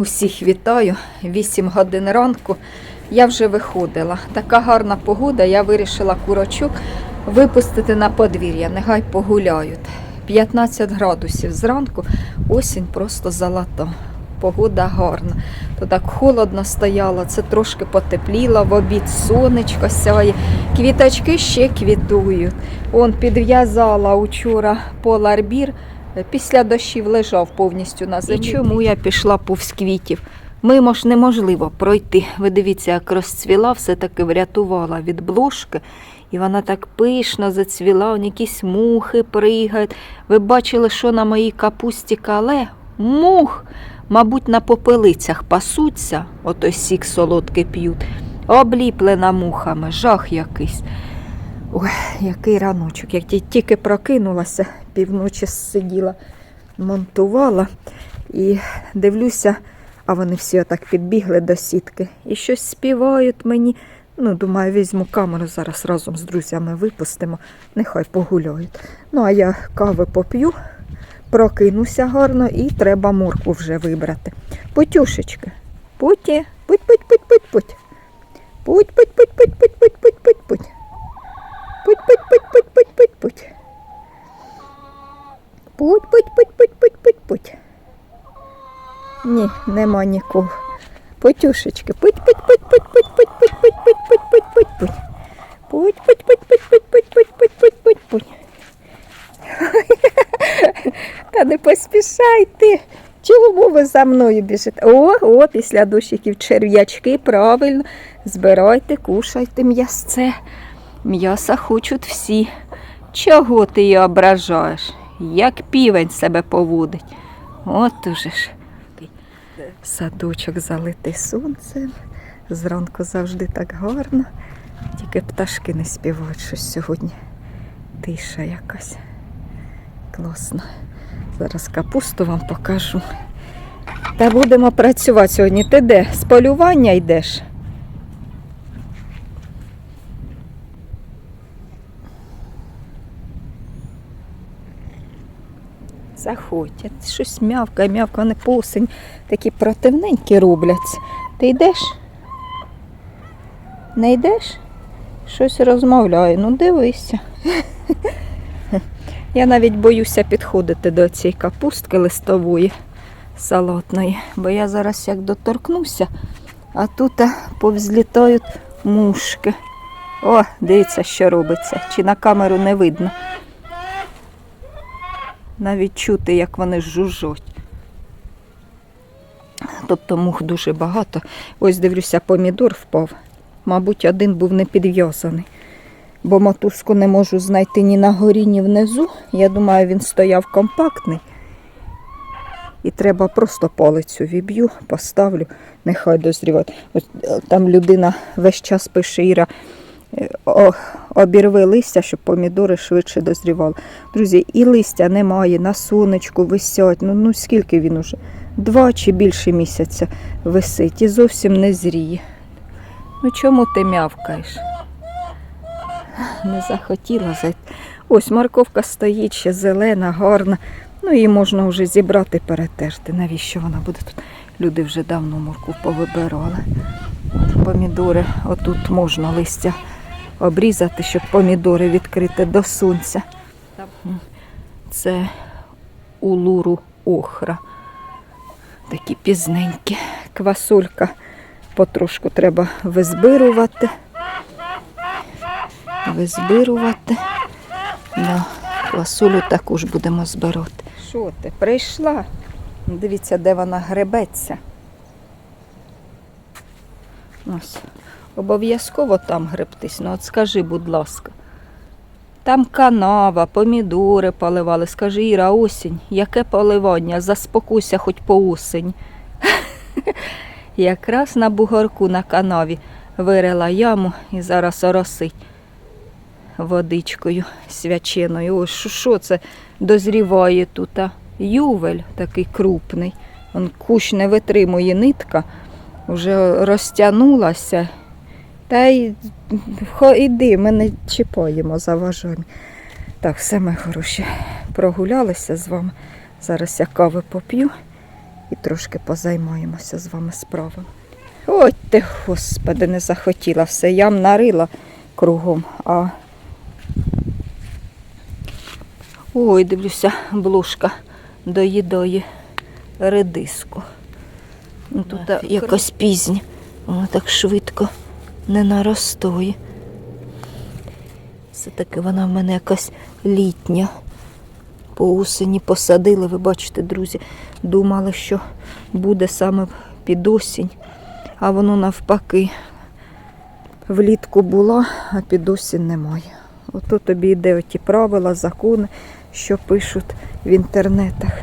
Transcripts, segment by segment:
Усіх вітаю. 8 годин ранку. Я вже виходила. Така гарна погода, я вирішила курочок випустити на подвір'я, нехай погуляють. 15 градусів зранку, осінь просто золота. Погода гарна. То так холодно стояло, це трошки потепліло, в обід сонечко сяє. Квіточки ще квітують. Он підв'язала учора поларбір. Після дощів лежав повністю на землі. І чому я пішла повз квітів? Мимо ж неможливо пройти. Ви дивіться, як розцвіла, все-таки врятувала від блошки. І вона так пишно зацвіла, он якісь мухи пригають. Ви бачили, що на моїй капусті кале? Мух! Мабуть, на попелицях пасуться, ото сік солодкий п'ють. Обліплена мухами, жах якийсь. Ой, який раночок. Як тільки прокинулася, півночі сиділа, монтувала і дивлюся, а вони всі отак підбігли до сітки і щось співають мені. Ну, думаю, візьму камеру зараз разом з друзями випустимо, нехай погуляють. Ну, а я кави поп'ю, прокинуся гарно і треба моркву вже вибрати. Путюшечки. Путі, путь, путь, путь, путь, путь. Путь, путь, путь, путь, путь, путь, путь, путь, путь. Путь, путь, путь, путь, путь, путь, путь. Путь, путь, путь, путь, путь, путь. Ні, нема нікого. Путюшечки. Путь, путь, путь, путь, путь, путь, путь, путь, путь, путь, путь, путь, путь. Путь, путь, путь, путь, путь, путь, путь, путь, путь, путь, путь. Та не поспішайте. Чому ви за мною біжите? О, о, після дощиків черв'ячки, правильно. Збирайте, кушайте м'ясце. М'яса хочуть всі. Чого ти її ображаєш? Як півень себе поводить. От уже ж. Садочок залитий сонцем. Зранку завжди так гарно. Тільки пташки не співають щось сьогодні. Тиша якась. Класно. Зараз капусту вам покажу. Та будемо працювати сьогодні. Ти де? З полювання йдеш? Заходь, а щось м'явка, м'явка, вони посень такі противненькі робляться. Ти йдеш? Не йдеш? Щось розмовляю. Ну дивися. Я навіть боюся підходити до цієї капустки листової салатної, бо я зараз як доторкнуся, а тут повзлітають мушки. О, дивіться, що робиться. Чи на камеру не видно. Навіть чути, як вони жужжуть. Тобто мух дуже багато. Ось дивлюся, помідор впав. Мабуть, один був не підв'язаний. Бо мотузку не можу знайти ні на горі, ні внизу. Я думаю, він стояв компактний. І треба просто палицю віб'ю, поставлю, нехай дозріває. Ось е, там людина весь час пише Іра, обірви листя, щоб помідори швидше дозрівали. Друзі, і листя немає, на сонечку висять. Ну, ну скільки він уже? Два чи більше місяця висить і зовсім не зріє. Ну чому ти мявкаєш? Не захотіла зайти. Ось морковка стоїть ще зелена, гарна. Ну її можна вже зібрати, перетерти. Навіщо вона буде тут? Люди вже давно морку повибирали. Помідори, отут можна листя обрізати, щоб помідори відкрити до сонця. Це улуру охра. Такі пізненькі. Квасолька потрошку треба визбирувати. Визбирувати. Да. Квасолю також будемо збирати. Що ти, прийшла? Дивіться, де вона гребеться. Ось. Обов'язково там гребтись. Ну от скажи, будь ласка. Там канава, помідори поливали. Скажи, Іра, осінь, яке поливання? Заспокойся хоч по осень. Якраз на бугорку на канаві вирила яму і зараз оросить водичкою свяченою. Ось що це дозріває тут? А? Ювель такий крупний. Он кущ не витримує нитка, вже розтягнулася. Та й хо, іди, ми не чіпаємо, заважаємо. Так, все ми хороші. Прогулялися з вами. Зараз я кави поп'ю і трошки позаймаємося з вами справами. Ой ти, господи, не захотіла все. Ям нарила кругом, а. Ой, дивлюся, блушка доїдає редиску. Ну, Тут якось пізнє. Воно так швидко не наростає. Все-таки вона в мене якась літня. По осені посадили, ви бачите, друзі, думали, що буде саме під осінь, а воно навпаки влітку було, а під осінь немає. Ото тобі йде оті правила, закони, що пишуть в інтернетах.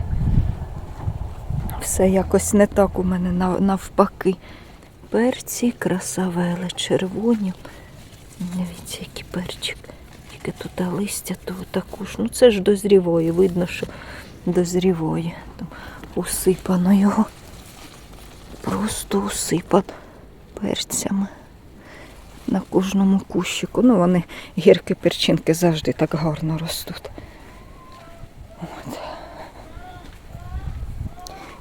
Все якось не так у мене навпаки. Перці, красавели, червоні. Дивіться, які перчик. Тільки тут листя, то також. Ну це ж дозріває, видно, що дозріває. Там усипано його. Просто усипано перцями. На кожному кущику. Ну, вони гірки перчинки завжди так гарно ростуть. От.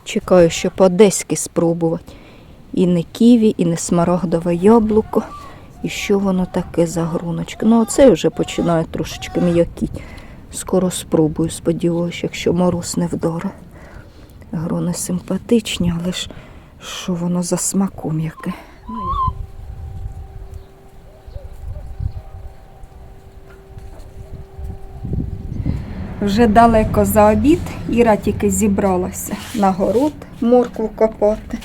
Чекаю, щоб одеськи спробувати. І не ківі, і не смарагдове яблуко. І що воно таке за груночка? Ну, оце вже починає трошечки м'якіть. Скоро спробую, сподіваюся, якщо мороз не вдора. Грони симпатичні, але ж що воно за смаком яке? Вже далеко за обід Іра тільки зібралася на город моркву копати.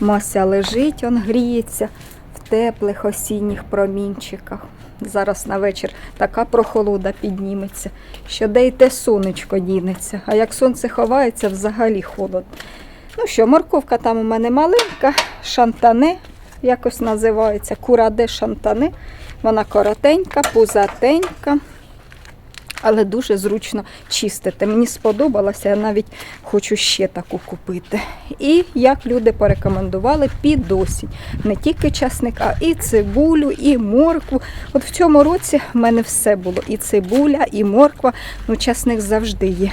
Мася лежить, он гріється в теплих осінніх промінчиках. Зараз на вечір така прохолода підніметься, що де й те сонечко дінеться. А як сонце ховається, взагалі холодно. Ну що, морковка там у мене маленька, шантане якось називається, кураде шантане. Вона коротенька, пузатенька але дуже зручно чистити. Мені сподобалося, я навіть хочу ще таку купити. І як люди порекомендували, під осінь. Не тільки часник, а і цибулю, і моркву. От в цьому році в мене все було. І цибуля, і морква. Ну, часник завжди є.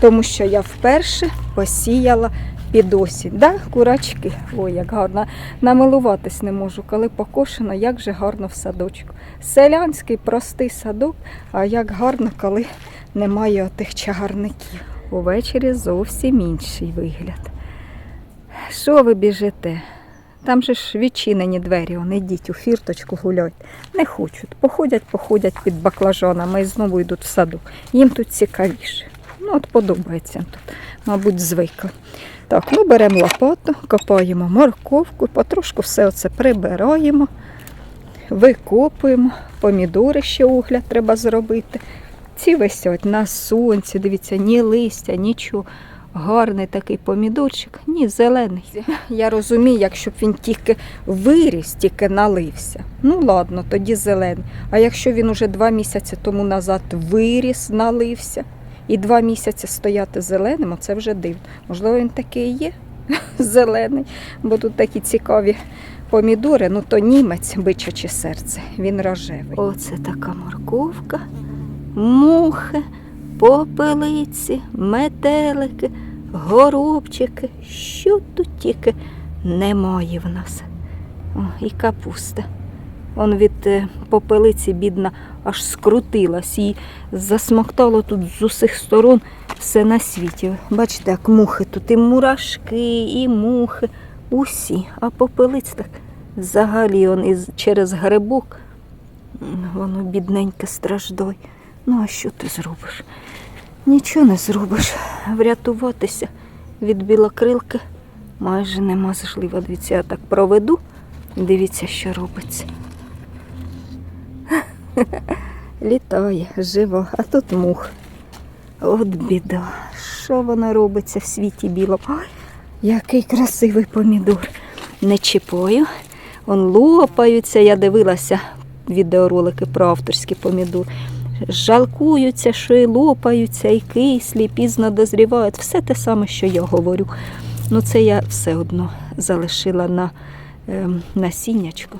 Тому що я вперше посіяла під осінь. Да, курачки. Ой, як гарно. Намилуватись не можу, коли покошено, як же гарно в садочку. Селянський простий садок, а як гарно, коли немає отих чагарників. Увечері зовсім інший вигляд. Що ви біжите? Там же ж відчинені двері, вони йдіть у фірточку гуляють. Не хочуть. Походять, походять під баклажанами і знову йдуть в садок. Їм тут цікавіше. Ну, от подобається тут, мабуть, звикли. Так, ну беремо лопату, копаємо морковку, потрошку все це прибираємо, викопуємо, помідори ще огляд треба зробити. Ці висять на сонці, дивіться, ні листя, нічого. Гарний такий помідорчик, ні, зелений. Я розумію, якщо б він тільки виріс, тільки налився. Ну ладно, тоді зелений. А якщо він уже два місяці тому назад виріс, налився, і два місяці стояти зеленим, оце вже дивно. Можливо, він такий є зелений, бо тут такі цікаві помідори, ну то німець, бичаче серце, він рожевий. Оце така морковка, мухи, попелиці, метелики, горобчики. Що тут тільки немає в нас. О, і капуста. Он від е, попелиці, бідна, аж скрутилась і засмоктало тут з усіх сторон все на світі. Бачите, як мухи тут і мурашки, і мухи, усі. А попелиць так взагалі он із, через грибок. Воно бідненьке страждає. Ну, а що ти зробиш? Нічого не зробиш. Врятуватися від білокрилки майже неможливо. Дивіться, я так проведу. Дивіться, що робиться. Літає, живо, а тут мух. От біда. Що воно робиться в світі білому? Ой, який красивий помідор. Не чіпаю. Он лопаються. Я дивилася відеоролики про авторський помідор. Жалкуються, що і лопаються, і кислі, пізно дозрівають. Все те саме, що я говорю. Ну, це я все одно залишила на ем, насіннячко.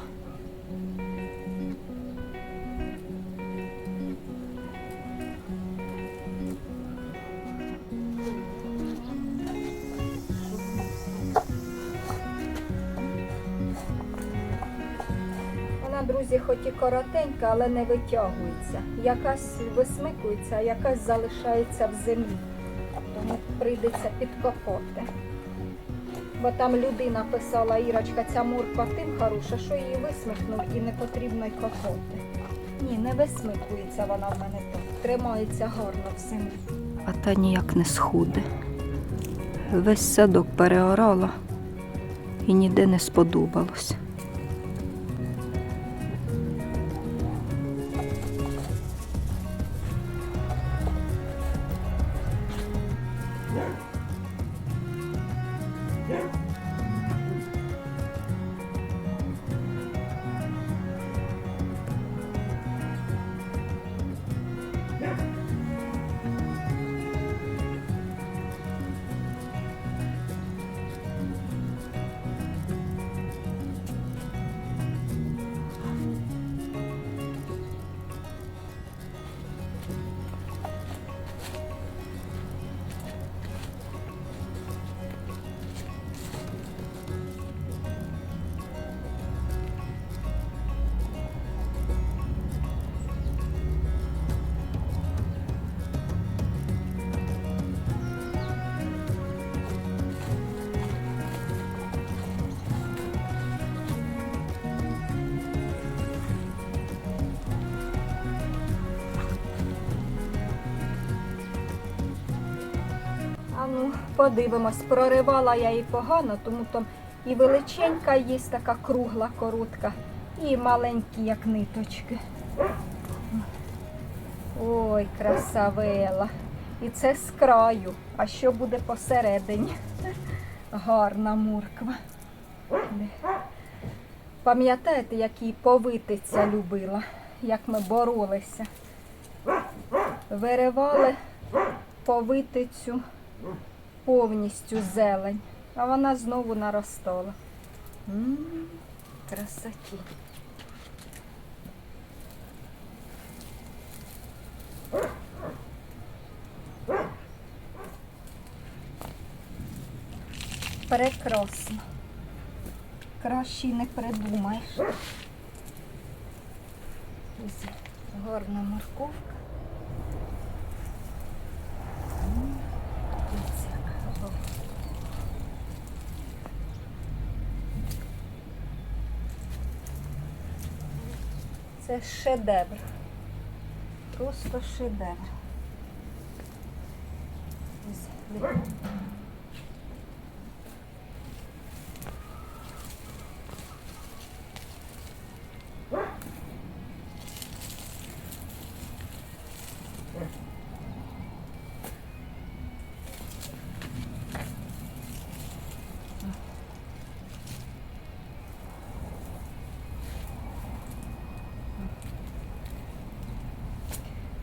Хоч і коротенька, але не витягується. Якась висмикується, а якась залишається в землі. Тому прийдеться підкопати. Бо там людина писала, Ірочка, ця морква тим хороша, що її висмикнуть і не потрібно й копати. Ні, не висмикується вона в мене так. Тримається гарно в землі. А та ніяк не схуде. Весь садок переорала і ніде не сподобалось. Подивимось, проривала я її погано, тому там і величенька є така кругла, коротка, і маленькі, як ниточки. Ой, красавела. І це з краю. А що буде посередині? Гарна морква. Пам'ятаєте, як її повитиця любила, як ми боролися? Виривали повитицю повністю зелень, а вона знову наростала. М, Красоті. Прекрасно. Краще не придумаєш. Ось гарна морковка. М, ось яка гарна. Це шедевр. Просто шедевр.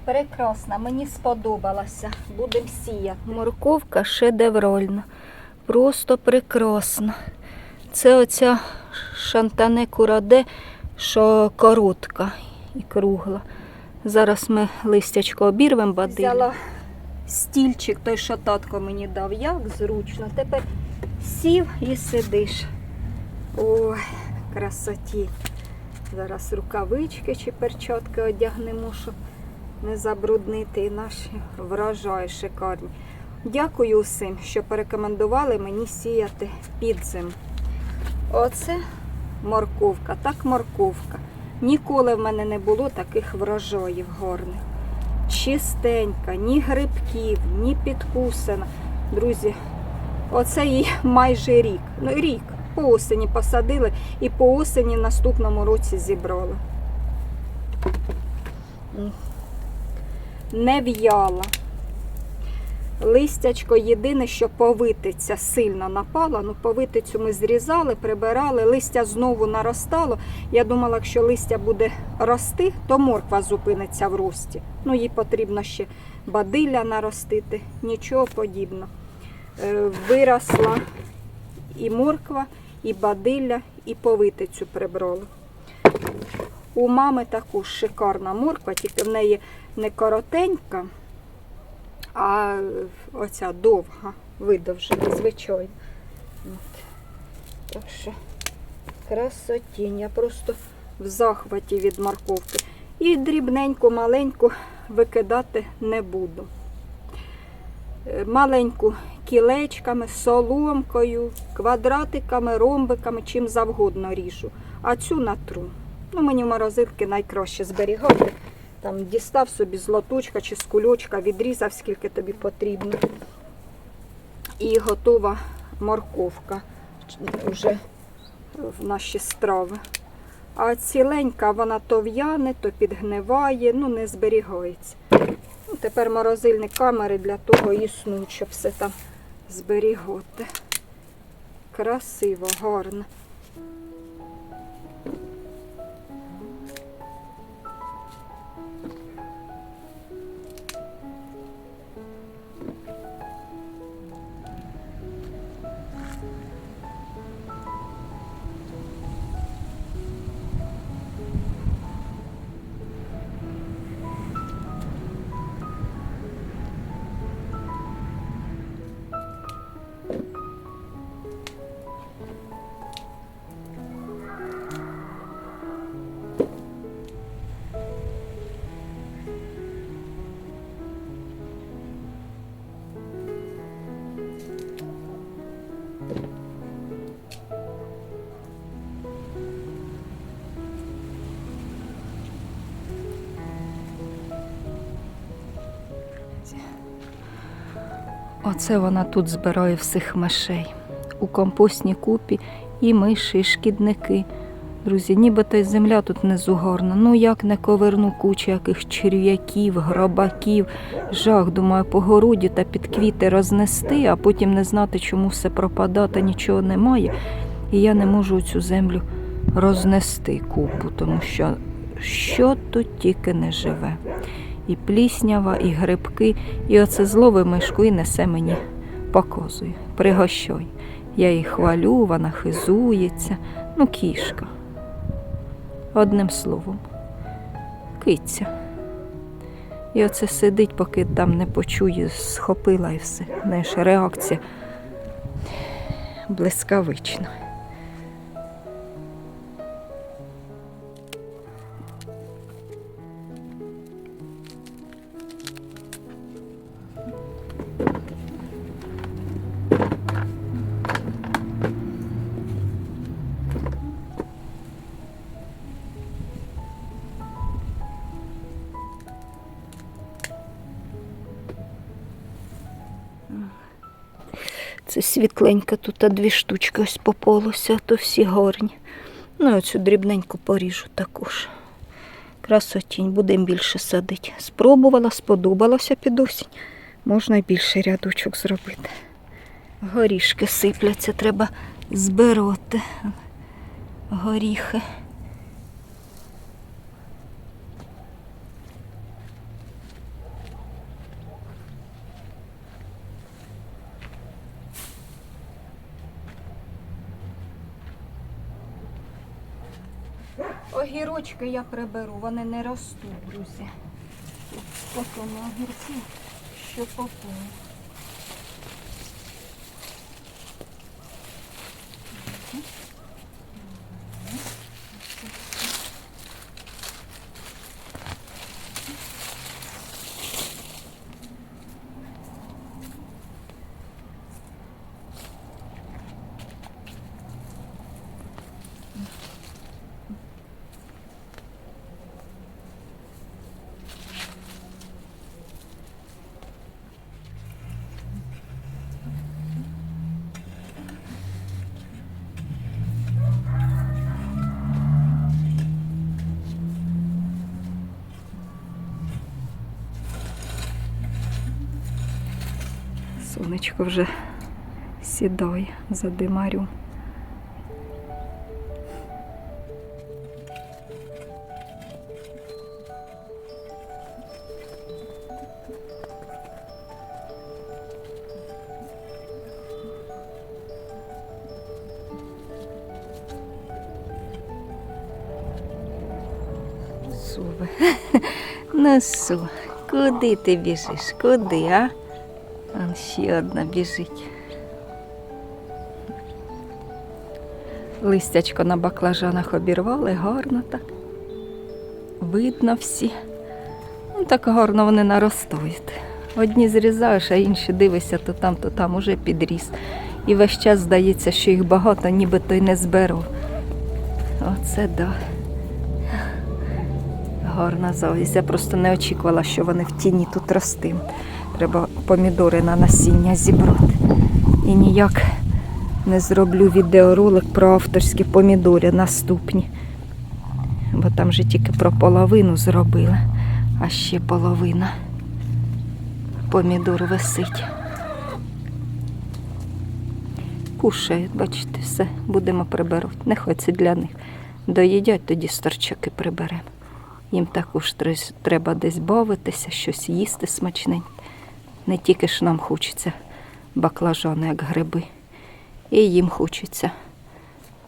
Прекрасна, мені сподобалася. Будемо сіяти. Морковка шедеврольна. Просто прекрасна. Це оця шантане кураде, що коротка і кругла. Зараз ми листячко обірвемо бадилю. Взяла стільчик, той, що татко мені дав. Як зручно. Тепер сів і сидиш. Ой, красоті. Зараз рукавички чи перчатки одягнемо, щоб не забруднити і наші врожаї шикарні. Дякую усім, що порекомендували мені сіяти підзим. Оце морковка, так морковка. Ніколи в мене не було таких врожаїв гарних. Чистенька, ні грибків, ні підкусана. Друзі, оце їй майже рік. Ну, рік. По осені посадили і по осені в наступному році зібрали. Не в'яла. Листячко єдине, що повитиця сильно напала. Ну, повитицю ми зрізали, прибирали, листя знову наростало. Я думала, якщо листя буде рости, то морква зупиниться в рості. Ну, їй потрібно ще бадилля наростити, нічого подібного. Е, Виросла і морква, і бадилля, і повитицю прибрала. У мами також шикарна морква, тільки в неї не коротенька, а оця довга, видовжена, звичайно. От. Так що красотінь. Я просто в захваті від морковки. І дрібненьку, маленьку викидати не буду. Е, Маленьку кілечками, соломкою, квадратиками, ромбиками, чим завгодно ріжу. А цю натру. Ну, мені морозилки найкраще зберігати. Там дістав собі з лоточка чи з кульочка, відрізав, скільки тобі потрібно. І готова морковка вже в наші страви. А ціленька вона то в'яне, то підгниває, ну не зберігається. Ну, тепер морозильні камери для того існують, щоб все там зберігати. Красиво, гарно. Оце вона тут збирає всіх мишей. У компостній купі і миші, і шкідники. Друзі, нібито й земля тут внизу гарна. Ну як не коверну кучу яких черв'яків, гробаків. Жах, думаю, по городі та під квіти рознести, а потім не знати, чому все пропадає, та нічого немає. І я не можу цю землю рознести купу, тому що що тут тільки не живе. І пліснява, і грибки, і оце злове мишку і несе мені, показує, пригощай. Я її хвалю, вона хизується, ну кішка. Одним словом, киця. І оце сидить, поки там не почує, схопила і все. Знаєш, реакція блискавична. Світленька, тут а дві штучки ось попалося, а то всі горні. Ну, оцю дрібненьку поріжу також. Красотінь, будемо більше садити. Спробувала, сподобалося під осінь. Можна і більше рядочок зробити. Горішки сипляться, треба збирати. Горіхи. Огірочки я приберу, вони не ростуть, друзі. Ось на огірці, що попало. Сонечко вже сідає за димарю. Суве. Ну, куди ти біжиш? Куди, а? Он ще одна біжить. Листячко на баклажанах обірвали, гарно так. Видно всі. Ну, так гарно вони наростають. Одні зрізаєш, а інші дивишся то там, то там уже підріс. І весь час здається, що їх багато, ніби то й не зберу. Оце да. Гарна завість. Я просто не очікувала, що вони в тіні тут ростимуть. Треба помідори на насіння зібрати. І ніяк не зроблю відеоролик про авторські помідори наступні. Бо там же тільки про половину зробили, а ще половина помідор висить. Кушають, бачите, все, будемо прибирати. Нехай це для них. Доїдять, тоді старчаки приберемо. Їм також треба десь бавитися, щось їсти смачненьке. Не тільки ж нам хочеться баклажани, як гриби. І їм хочеться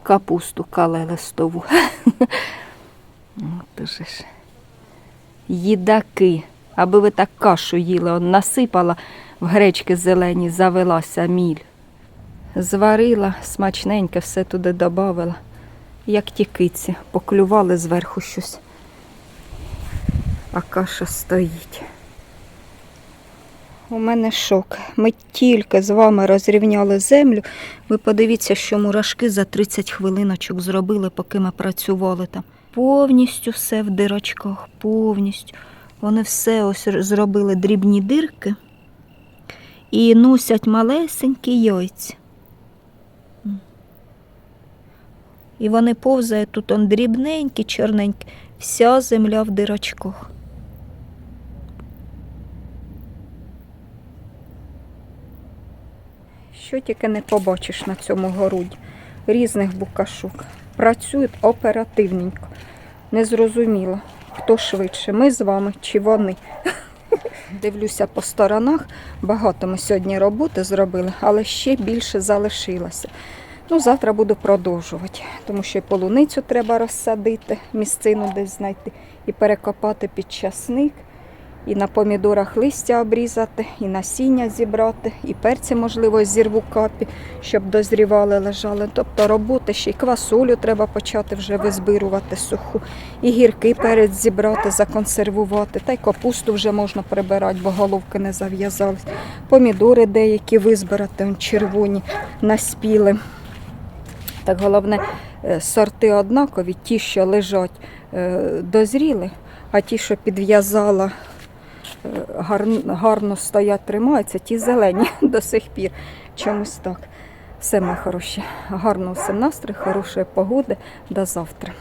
капусту кале листову. От уже ж. Їдаки. Аби ви так кашу їли, он насипала в гречки зелені, завелася міль. Зварила смачненьке, все туди додавила. Як ті киці, поклювали зверху щось. А каша стоїть. У мене шок. Ми тільки з вами розрівняли землю. Ви подивіться, що мурашки за 30 хвилиночок зробили, поки ми працювали там. Повністю все в дирочках, повністю. Вони все ось зробили дрібні дирки і носять малесенькі яйця. І вони повзають тут он дрібненькі, чорненькі, вся земля в дирочках. Що тільки не побачиш на цьому городі. Різних букашок. Працюють оперативненько. Незрозуміло, хто швидше, ми з вами чи вони. Дивлюся по сторонах. Багато ми сьогодні роботи зробили, але ще більше залишилося. Ну, завтра буду продовжувати, тому що і полуницю треба розсадити, місцину десь знайти, і перекопати під часник, і на помідорах листя обрізати, і насіння зібрати, і перці, можливо, зірву капі, щоб дозрівали, лежали. Тобто роботи ще й квасолю треба почати вже визбирувати суху, і гіркий перець зібрати, законсервувати, та й капусту вже можна прибирати, бо головки не зав'язались. Помідори деякі визбирати, червоні, наспіли. Так головне, е, сорти однакові, ті, що лежать, е, дозріли, а ті, що підв'язала, гарно стоять, тримаються, ті зелені до сих пір. Чомусь так. Все, моє хороші. Гарно всім настрій, хорошої погоди. До завтра.